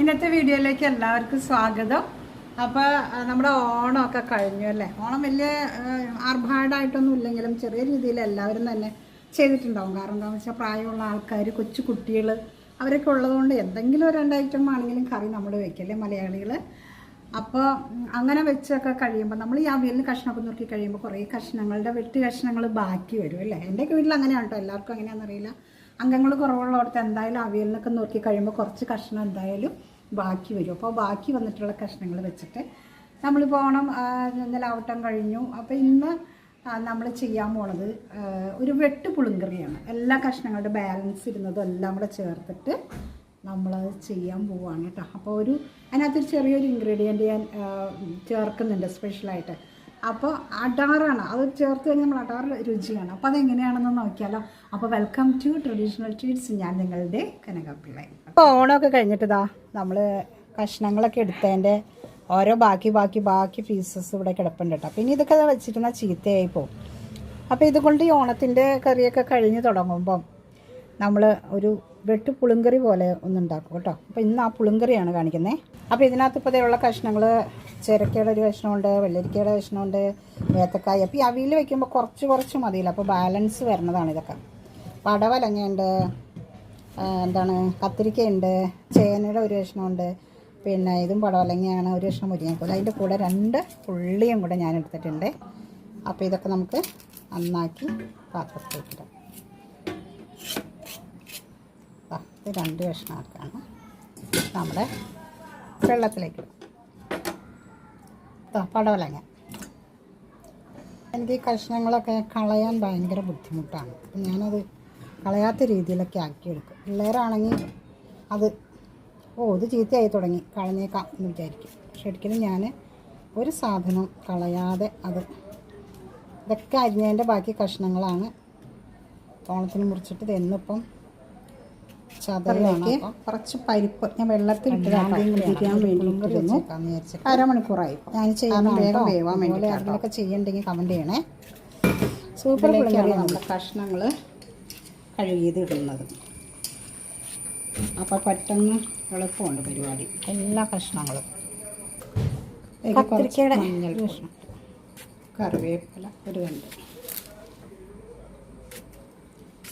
ഇന്നത്തെ വീഡിയോയിലേക്ക് എല്ലാവർക്കും സ്വാഗതം. അപ്പോൾ നമ്മുടെ ഓണമൊക്കെ കഴിഞ്ഞു അല്ലേ? ഓണം വലിയ ആർഭാടായിട്ടൊന്നും ഇല്ലെങ്കിലും ചെറിയ രീതിയിൽ എല്ലാവരും തന്നെ ചെയ്തിട്ടുണ്ടാവും. കാരണം എന്താണെന്ന് വെച്ചാൽ പ്രായമുള്ള ആൾക്കാർ കൊച്ചു കുട്ടികൾ അവരൊക്കെ ഉള്ളതുകൊണ്ട് എന്തെങ്കിലും ഒരു രണ്ട് ഐറ്റം ആണെങ്കിലും കറി നമ്മൾ വെക്കല്ലേ മലയാളികൾ അപ്പോൾ അങ്ങനെ വെച്ചൊക്കെ കഴിയുമ്പോൾ നമ്മൾ ഈ അവിയലിന് കഷ്ണമൊക്കെ നോക്കി കഴിയുമ്പോൾ കുറേ കഷ്ണങ്ങളുടെ വെട്ടി കഷ്ണങ്ങൾ ബാക്കി വരും അല്ലേ? എന്റെയൊക്കെ വീട്ടിൽ അങ്ങനെയാണ് കേട്ടോ എല്ലാവർക്കും അങ്ങനെയാണെന്നറിയില്ല അംഗങ്ങൾ കുറവുള്ളവർക്ക് എന്തായാലും അവിയലിനൊക്കെ നോക്കി കഴിയുമ്പോൾ കുറച്ച് കഷ്ണം എന്തായാലും ബാക്കി വരും. അപ്പോൾ ബാക്കി വന്നിട്ടുള്ള കഷ്ണങ്ങൾ വെച്ചിട്ട് നമ്മൾ പോകണം ഇന്നലെ ആവട്ടം കഴിഞ്ഞു. അപ്പോൾ ഇന്ന് നമ്മൾ ചെയ്യാൻ പോണത് ഒരു വെട്ട് പുളിങ്കറിയാണ്. എല്ലാ കഷ്ണങ്ങളുടെ ബാലൻസ് ഇരുന്നതും എല്ലാം കൂടെ ചേർത്തിട്ട് നമ്മളത് ചെയ്യാൻ പോവുകയാണ് കേട്ടോ. അപ്പോൾ ഒരു അതിനകത്തൊരു ചെറിയൊരു ഇൻഗ്രീഡിയന്റ് ഞാൻ ചേർക്കുന്നുണ്ട് സ്പെഷ്യലായിട്ട് അപ്പോൾ അടാറാണ്. അത് ചേർത്ത് കഴിഞ്ഞാൽ നമ്മൾ അടാറ് രുചിയാണ്. അപ്പോൾ അതെങ്ങനെയാണെന്ന് നോക്കിയാലോ. അപ്പോൾ വെൽക്കം ടു ട്രഡീഷണൽ ട്രീറ്റ്സ് ഞാൻ നിങ്ങളുടെ കനകപ്പിള്ള. അപ്പോൾ ഓണമൊക്കെ കഴിഞ്ഞിട്ട് നമ്മൾ കഷ്ണങ്ങളൊക്കെ എടുത്തതിന്റെ ഓരോ ബാക്കി ബാക്കി ബാക്കി പീസസ് ഇവിടെ കിടപ്പുണ്ട് കേട്ടോ. പിന്നെ ഇതൊക്കെ വെച്ചിരുന്ന ചീത്തയായി പോകും അപ്പോൾ ഇതുകൊണ്ട് ഈ ഓണത്തിന്റെ കറിയൊക്കെ കഴിഞ്ഞ് തുടങ്ങുമ്പം നമ്മൾ ഒരു വെട്ട് പുളിങ്കറി പോലെ ഒന്നുണ്ടാക്കും കേട്ടോ. അപ്പോൾ ഇന്ന് ആ പുളിങ്കറിയാണ് കാണിക്കുന്നത് അപ്പോൾ ഇതിനകത്ത് ഇപ്പോൾ ഉള്ള കഷ്ണങ്ങൾ ചിരക്കയുടെ ഒരു കഷ്ണമുണ്ട് വെള്ളരിക്കയുടെ കഷ്ണമുണ്ട് ഏത്തക്കായ. അപ്പോൾ ഈ അവിയിൽ വെക്കുമ്പോൾ കുറച്ച് കുറച്ച് മതിയില്ല. അപ്പോൾ ബാലൻസ് വരുന്നതാണ് ഇതൊക്കെ. പടവലങ്ങയുണ്ട് എന്താണ് കത്തിരിക്കയുണ്ട് ചേനയുടെ ഒരു കഷ്ണമുണ്ട് പിന്നെ ഇതും പടവലങ്ങയാണ് ഒരു കഷ്ണം മുരിങ്ങക്കോല. അതിന്റെ കൂടെ രണ്ട് ഉള്ളിയും കൂടെ ഞാൻ എടുത്തിട്ടുണ്ട്. അപ്പോൾ ഇതൊക്കെ നമുക്ക് നന്നാക്കി പാത്രത്തിൽ വെക്കാം രണ്ട് കഷ്ണമാക്കാണ് നമ്മുടെ വെള്ളത്തിലേക്ക് ഇടും. ദാ, പടവലങ്ങ. എനിക്ക് കഷ്ണങ്ങളൊക്കെ കളയാൻ ഭയങ്കര ബുദ്ധിമുട്ടാണ്. ഞാനത് കളയാത്ത രീതിയിലൊക്കെ ആക്കിയെടുക്കും. പിള്ളേരാണെങ്കിൽ അത് ഓ ഇത് ചീത്തയായി തുടങ്ങി. കളഞ്ഞേക്കാം എന്ന് വിചാരിക്കും. പക്ഷെ ഒരിക്കലും ഞാൻ ഒരു സാധനം കളയാതെ അത് ഇതൊക്കെ അരിഞ്ഞതിന്റെ ബാക്കി കഷ്ണങ്ങളാണ്. ഓണത്തിന് മുറിച്ചിട്ട് തെന്നിപ്പം ചതയിലേക്ക് കുറച്ച് പരിപ്പ് ഞാൻ വെള്ളത്തിൽ ഇട്ടിരിക്കാൻ വേണ്ടി അരമണിക്കൂറായി ഞാൻ ചെയ്യാൻ വേഗം വേവാൻ വേണ്ടി അതിലൊക്കെ ചെയ്യണ്ടെങ്കിൽ കമന്റ് ചെയ്യണേ. സൂപ്പർ പുളിങ്കറിയാണ് നമ്മുടെ കഷ്ണങ്ങൾ കഴുകിയത് ഇടുന്നത് അപ്പോൾ പെട്ടെന്ന് എളുപ്പമുണ്ട് പരിപാടി. എല്ലാ കഷ്ണങ്ങളും. കുറച്ച് മഞ്ഞൾ കഷ്ണം. കറിവേപ്പില ഒരു കണ്ട്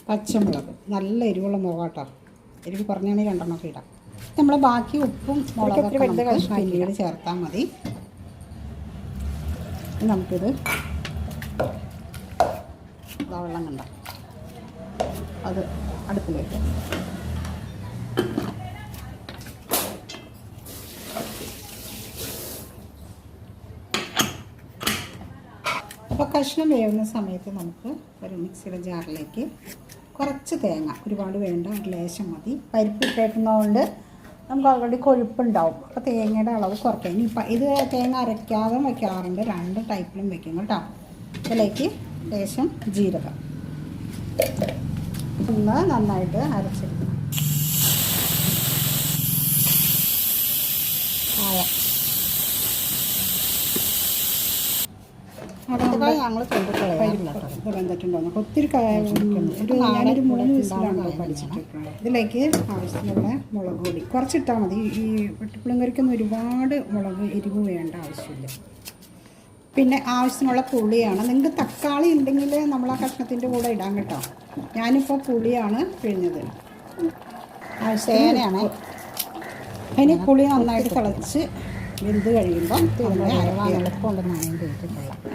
പച്ചമുളക്. നല്ല എരിവുള്ള മുളക് എരിവ് കുറഞ്ഞാണെങ്കിൽ രണ്ടെണ്ണമൊക്കെ ഇടാം. നമ്മൾ ബാക്കി ഉപ്പും മുളകൊക്കെ നമുക്ക് പിന്നീട് ചേർത്താൽ മതി. നമുക്കിത് വെള്ളം കണ്ട. അത് അടുപ്പിലേക്ക്. അപ്പോൾ കഷ്ണം വേവുന്ന സമയത്ത് നമുക്ക് ഒരു മിക്സിയുടെ ജാറിലേക്ക് കുറച്ച് തേങ്ങ ഒരുപാട് വേണ്ട ഒരു ലേശം മതി. പരിപ്പ് ഇട്ടേക്കുന്നതുകൊണ്ട് നമുക്ക് ഓൾറെഡി കൊഴുപ്പുണ്ടാവും. അപ്പോൾ തേങ്ങയുടെ അളവ് കുറക്കും ഇനി ഇപ്പം ഇത് തേങ്ങ അരയ്ക്കാതെ വയ്ക്കാറുണ്ട് രണ്ട് ടൈപ്പിലും വെക്കും കേട്ടോ. ഇതിലേക്ക് ലേശം ജീരകം. ഒന്ന് നന്നായിട്ട് അരച്ചെടുക്കണം ആയ. അടുത്തത് ഞങ്ങൾ വെന്തിട്ടുണ്ടോ ഒത്തിരി ഒരു ഞാനൊരു മൂന്ന് ദിവസത്തിലാണ് പഠിച്ചിട്ടുള്ളത്. ഇതിലേക്ക് ആവശ്യത്തിനുള്ള മുളക് പൊടി. കുറച്ചിട്ടാൽ മതി. ഈ വെട്ടിപ്പുളം കറിക്കൊന്നും ഒരുപാട് മുളക് എരിവ് വേണ്ട ആവശ്യമില്ല. പിന്നെ ആവശ്യത്തിനുള്ള പുളിയാണ്. നിങ്ങൾക്ക് തക്കാളി ഉണ്ടെങ്കിൽ നമ്മൾ ആ കഷ്ണത്തിന്റെ കൂടെ ഇടാൻ കേട്ടോ. ഞാനിപ്പോൾ പുളിയാണ് പിഴിഞ്ഞത്. തേനയാണ് അതിന് പുളി നന്നായിട്ട് തിളച്ച് വെന്ത് കഴിയുമ്പോൾ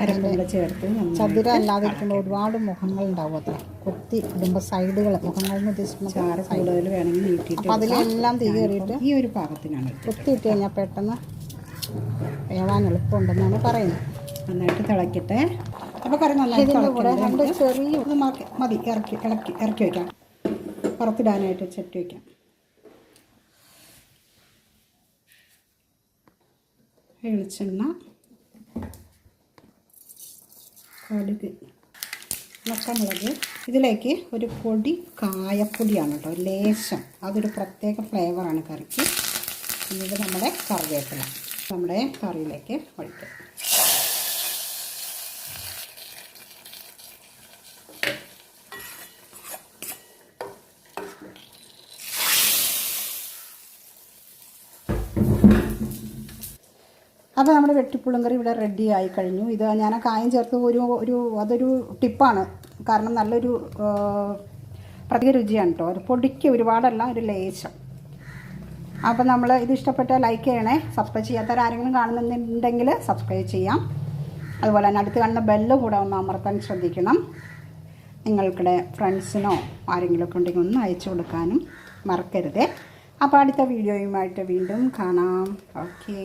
അരമ്പുള്ള ചേർത്ത് ചതുരം അല്ലാതെ ഇരിക്കുമ്പോൾ ഒരുപാട് മുഖങ്ങൾ ഉണ്ടാവും അത്ര. കൊത്തി ഇടുമ്പോൾ സൈഡുകൾ മുഖങ്ങൾ എന്ന് ഉദ്ദേശിക്കുന്ന ചാറ് കൂടുതൽ വേണമെങ്കിൽ നീട്ടിയിട്ട് അപ്പം അതിലെല്ലാം തീ കയറിയിട്ട് ഈ ഒരു പാകത്തിനാണ് കൊത്തിയിട്ട് കഴിഞ്ഞാൽ പെട്ടെന്ന് വേവാൻ എളുപ്പമുണ്ടെന്നാണ് പറയുന്നത്. നന്നായിട്ട് തിളക്കട്ടെ. അപ്പോൾ കറി നന്നായിട്ട് രണ്ട് ചെറിയ മതി. ഇറക്കി ഇളക്കി ഇറക്കി വയ്ക്കാം പുറത്തിടാനായിട്ട് ചട്ടി വയ്ക്കാം വെളിച്ചെണ്ണ കടുക് പച്ചമുളക്. ഇതിലേക്ക് ഒരു പൊടി കായപ്പൊടിയാണ് കേട്ടോ. ലേശം. അതൊരു പ്രത്യേക ഫ്ലേവറാണ് കറിക്ക്. പിന്നീട് നമ്മുടെ കറിവേപ്പില. നമ്മുടെ കറിയിലേക്ക് ഒഴിക്കാം. അപ്പോൾ നമ്മുടെ വെട്ടിപ്പുളും കറി ഇവിടെ റെഡി ആയി കഴിഞ്ഞു. ഇത് ഞാൻ ആ കായം ചേർത്ത് ഒരു ഒരു അതൊരു ടിപ്പാണ്. കാരണം നല്ലൊരു പ്രത്യേക രുചിയാണ് കേട്ടോ ഒരു പൊടിക്ക് ഒരുപാടല്ല ഒരു ലേശം. അപ്പോൾ നമ്മൾ ഇത് ഇഷ്ടപ്പെട്ടാൽ ലൈക്ക് ചെയ്യണേ. സബ്സ്ക്രൈബ് ചെയ്യാത്തവരാരെങ്കിലും കാണുന്നുണ്ടെങ്കിൽ സബ്സ്ക്രൈബ് ചെയ്യാം. അതുപോലെ തന്നെ അടുത്ത് കാണുന്ന ബെല്ല് കൂടെ ഒന്ന് അമർത്താൻ ശ്രദ്ധിക്കണം. നിങ്ങൾക്കിടെ ഫ്രണ്ട്സിനോ ആരെങ്കിലും ഒക്കെ ഉണ്ടെങ്കിൽ ഒന്ന് അയച്ചു കൊടുക്കാനും മറക്കരുതേ. അപ്പോൾ അടുത്ത വീഡിയോയുമായിട്ട് വീണ്ടും കാണാം. ഓക്കേ